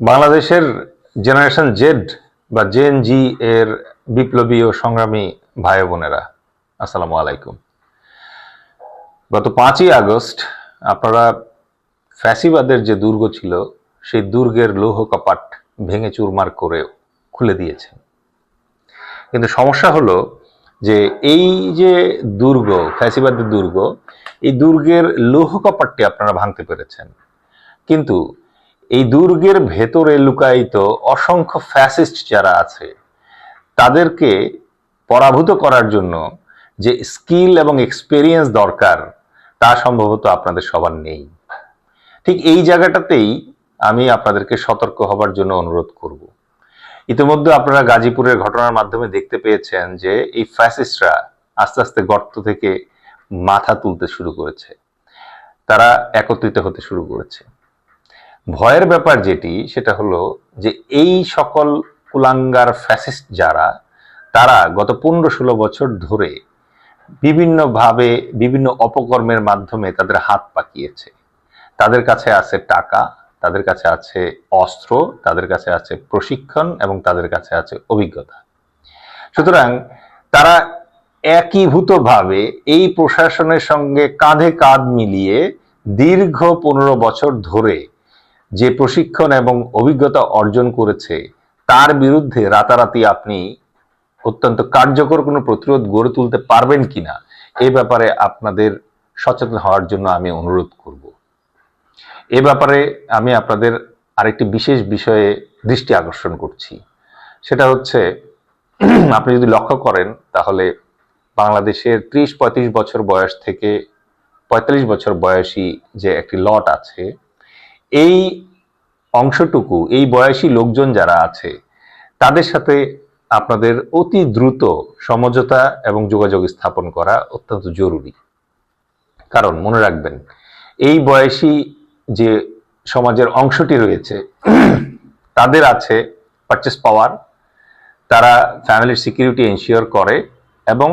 বাংলাদেশের generation Z বা gen Z এর বিপ্লবী ও সংগ্রামী ভাই বোনেরা, আসসালামু আলাইকুম। গত পাঁচই আগস্ট আপনারা ফ্যাসিবাদের যে দুর্গ ছিল, সেই দুর্গের লৌহ কপাট ভেঙে চুরমার করে খুলে দিয়েছেন কিন্তু সমস্যা হলো যে এই যে দুর্গ, ফ্যাসিবাদের দুর্গ, এই দুর্গের লৌহ কপাটটি আপনারা ভাঙতে পেরেছেন। কিন্তু এই দুর্গের ভেতরে লুকায়িত অসংখ্য ফ্যাসিস্ট যারা আছে, তাদেরকে পরাভূত করার জন্য যে স্কিল এবং এক্সপেরিয়েন্স দরকার, তা সম্ভবত আপনাদের সবার নেই। ঠিক এই জায়গাটাতেই আমি আপনাদেরকে সতর্ক হবার জন্য অনুরোধ করব। ইতিমধ্যে আপনারা গাজীপুরের ঘটনার মাধ্যমে দেখতে পেয়েছেন যে এই ফ্যাসিস্টরা আস্তে আস্তে গর্ত থেকে মাথা তুলতে শুরু করেছে। তারা একত্রিত হতে শুরু করেছে। ভয়ের ব্যাপার যেটি, সেটা হলো যে এই সকল কুলাঙ্গার ফ্যাসিস্ট যারা, তারা গত পনেরো ষোলো বছর ধরে বিভিন্নভাবে বিভিন্ন অপকর্মের মাধ্যমে তাদের হাত পাকিয়েছে। তাদের কাছে আছে টাকা, তাদের কাছে আছে অস্ত্র, তাদের কাছে আছে প্রশিক্ষণ এবং তাদের কাছে আছে অভিজ্ঞতা। সুতরাং তারা একীভূতভাবে এই প্রশাসনের সঙ্গে কাঁধে কাঁধ মিলিয়ে দীর্ঘ পনেরো বছর ধরে যে প্রশিক্ষণ এবং অভিজ্ঞতা অর্জন করেছে, তার বিরুদ্ধে রাতারাতি আপনি অত্যন্ত কার্যকর কোনো প্রতিরোধ গড়ে তুলতে পারবেন কিনা এই ব্যাপারে আপনাদের সচেতন হওয়ার জন্য আমি অনুরোধ করব। এ ব্যাপারে আমি আপনাদের আরেকটি বিশেষ বিষয়ে দৃষ্টি আকর্ষণ করছি। সেটা হচ্ছে, আপনি যদি লক্ষ্য করেন, তাহলে বাংলাদেশের ত্রিশ পঁয়ত্রিশ বছর বয়স থেকে পঁয়তাল্লিশ বছর বয়সী যে একটি লট আছে এই অংশটুকু, এই বয়সী লোকজন যারা আছে, তাদের সাথে আপনাদের অতি দ্রুত সমঝোতা এবং যোগাযোগ স্থাপন করা অত্যন্ত জরুরি। কারণ, মনে রাখবেন, এই বয়সী যে সমাজের অংশটি রয়েছে, তাদের আছে পারচেস পাওয়ার তারা ফ্যামিলির সিকিউরিটি এনশিওর করে এবং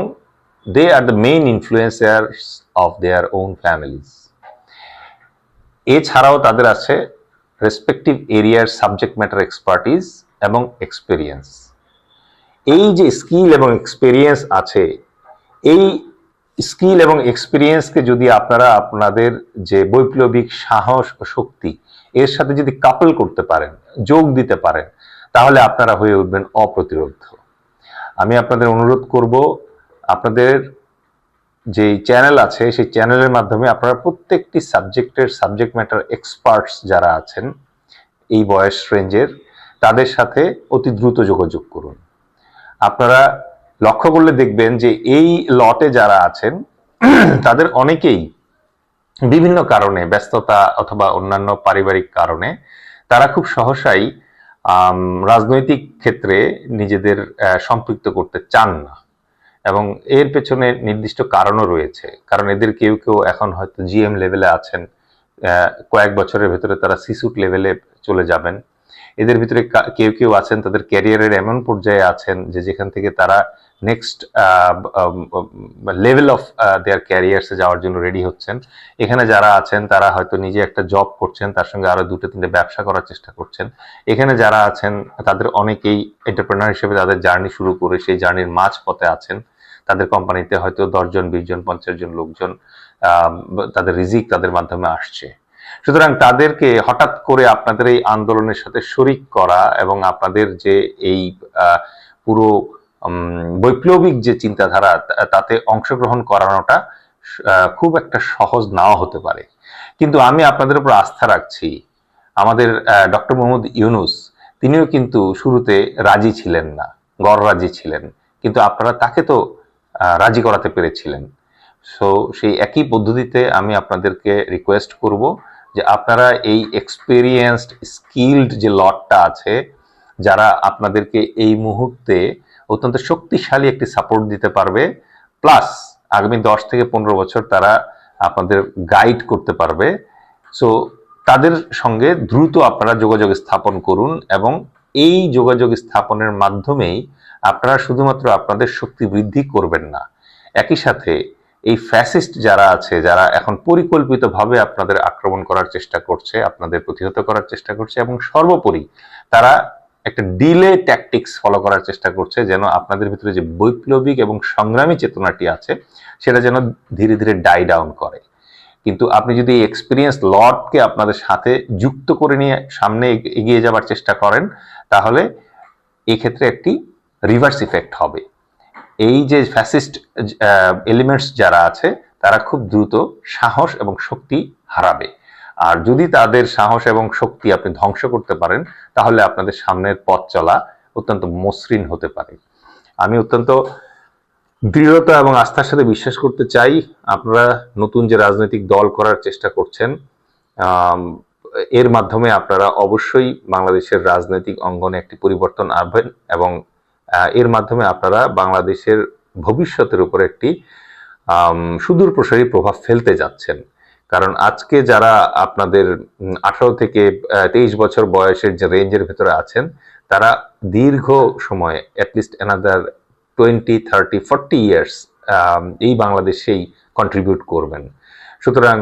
they are the main influencers of their own families এছাড়াও তাদের আছে রেসপেক্টিভ এরিয়ার সাবজেক্ট ম্যাটার এক্সপার্টিস এবং এক্সপেরিয়েন্স এই যে স্কিল এবং এক্সপেরিয়েন্স আছে, এই স্কিল এবং এক্সপিরিয়েন্সকে যদি আপনারা আপনাদের যে বৈপ্লবিক সাহস ও শক্তি, এর সাথে যদি কাপল করতে পারেন, যোগ দিতে পারেন, তাহলে আপনারা হয়ে উঠবেন অপ্রতিরোধ আমি আপনাদের অনুরোধ করব, আপনাদের যে চ্যানেল আছে, সেই চ্যানেলের মাধ্যমে আপনারা প্রত্যেকটি সাবজেক্টের সাবজেক্ট ম্যাটার এক্সপার্টস যারা আছেন, এই বয়স রেঞ্জের তাদের সাথে অতি দ্রুত যোগাযোগ করুন। আপনারা লক্ষ্য করলে দেখবেন যে এই লটে যারা আছেন, তাদের অনেকেই বিভিন্ন কারণে, ব্যস্ততা অথবা অন্যান্য পারিবারিক কারণে, তারা খুব সহসাই রাজনৈতিক ক্ষেত্রে নিজেদের সম্পৃক্ত করতে চান না। এবং এর পেছনে নির্দিষ্ট কারণও রয়েছে। কারণ এদের কেউ কেউ এখন হয়তো জিএম লেভেলে আছেন কয়েক বছরের ভেতরে তারা সিসুট লেভেলে চলে যাবেন। এদের ভিতরে কেউ কেউ আছেন, তাদের ক্যারিয়ারের এমন পর্যায়ে আছেন যে যেখান থেকে তারা নেক্সট লেভেল অফ দেয়ার ক্যারিয়ার্সে যাওয়ার জন্য রেডি হচ্ছেন। এখানে যারা আছেন, তারা হয়তো নিজে একটা জব করছেন, তার সঙ্গে আরও দুটো তিনটে ব্যবসা করার চেষ্টা করছেন। এখানে যারা আছেন, তাদের অনেকেই এন্টারপ্রেনার হিসেবে তাদের জার্নি শুরু করে সেই জার্নির মাঝ পথে আছেন। তাদের কোম্পানিতে হয়তো দশজন বিশ জন পঞ্চাশ জন লোকজন তাদের রিজিক তাদের মাধ্যমে আসছে। সুতরাং তাদেরকে হঠাৎ করে আপনাদের এই আন্দোলনের সাথে শরিক করা এবং আপনাদের যে এই পুরো বৈপ্লবিক যে চিন্তাধারা তাতে অংশগ্রহণ করানোটা খুব একটা সহজ নাও হতে পারে। কিন্তু আমি আপনাদের উপর আস্থা রাখছি। আমাদের ডক্টর মোহাম্মদ ইউনুস, তিনিও কিন্তু শুরুতে রাজি ছিলেন না, গড় রাজি ছিলেন। কিন্তু আপনারা তাকে তো রাজি করাতে পেরেছিলেন। সো সেই একই পদ্ধতিতে আমি আপনাদেরকে রিকোয়েস্ট করব যে আপনারা এই এক্সপিরিয়েন্সড স্কিলড যে লটটা আছে, যারা আপনাদেরকে এই মুহূর্তে অত্যন্ত শক্তিশালী একটি সাপোর্ট দিতে পারবে প্লাস আগামী দশ থেকে পনেরো বছর তারা আপনাদের গাইড করতে পারবে। সো তাদের সঙ্গে দ্রুত আপনারা যোগাযোগ স্থাপন করুন এবং এই যোগাযোগ স্থাপনের মাধ্যমেই আপনারা শুধুমাত্র আপনাদের শক্তি বৃদ্ধি করবেন না। একই সাথে এই ফ্যাসিস্ট যারা আছে, যারা এখন পরিকল্পিতভাবে আপনাদের আক্রমণ করার চেষ্টা করছে, আপনাদের প্রতিহত করার চেষ্টা করছে এবং সর্বোপরি তারা একটা ডিলে ট্যাকটিক্স ফলো করার চেষ্টা করছে যেন আপনাদের ভিতরে যে বৈপ্লবিক এবং সংগ্রামী চেতনাটি আছে, সেটা যেন ধীরে ধীরে ডাই ডাউন করে। কিন্তু আপনি যদি এক্সপিরিয়েন্স লটকে আপনাদের সাথে যুক্ত করে নিয়ে সামনে এগিয়ে যাবার চেষ্টা করেন, তাহলে এক্ষেত্রে একটি রিভার্স ইফেক্ট হবে। এই যে ফ্যাসিস্ট এলিমেন্টস যারা আছে, তারা খুব দ্রুত সাহস এবং শক্তি হারাবে। আর যদি তাদের সাহস এবং শক্তি আপনি ধ্বংস করতে পারেন, তাহলে আপনাদের সামনের পথ চলা অত্যন্ত মসৃণ হতে পারে। আমি অত্যন্ত দৃঢ়তা এবং আস্থার সাথে বিশ্বাস করতে চাই। আপনারা নতুন যে রাজনৈতিক দল করার চেষ্টা করছেন এর মাধ্যমে আপনারা অবশ্যই বাংলাদেশের রাজনৈতিক অঙ্গনে একটি পরিবর্তন আনবেন এবং এর মাধ্যমে আপনারা বাংলাদেশের ভবিষ্যতের উপর একটি সুদূর প্রসারী প্রভাব ফেলতে যাচ্ছেন। কারণ আজকে যারা আপনাদের আঠারো থেকে তেইশ বছর বয়সের যে রেঞ্জের ভেতরে আছেন, তারা দীর্ঘ সময় at least another twenty thirty forty years এই বাংলাদেশেই কন্ট্রিবিউট করবেন। সুতরাং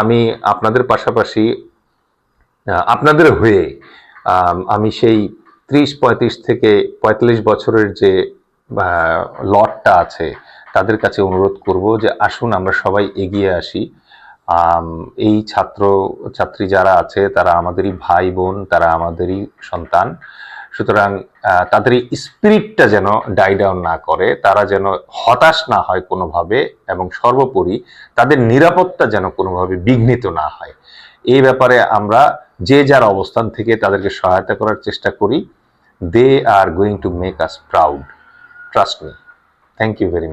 আমি আপনাদের পাশাপাশি আপনাদের হয়ে, আমি সেই ত্রিশ, পঁয়ত্রিশ থেকে পঁয়তাল্লিশ বছরের যে লটটা আছে, তাদের কাছে অনুরোধ করব যে আসুন আমরা সবাই এগিয়ে আসি। এই ছাত্র, ছাত্রী যারা আছে, তারা আমাদেরই ভাই, বোন, তারা আমাদেরই সন্তান। সুতরাং তাদের এই স্পিরিটটা যেন ডাই ডাউন না করে, তারা যেন হতাশ না হয় কোনোভাবে এবং সর্বোপরি তাদের নিরাপত্তা যেন কোনোভাবে বিঘ্নিত না হয়। এই ব্যাপারে আমরা যে যার অবস্থান থেকে তাদেরকে সহায়তা করার চেষ্টা করি। They are going to make us proud trust me thank you very much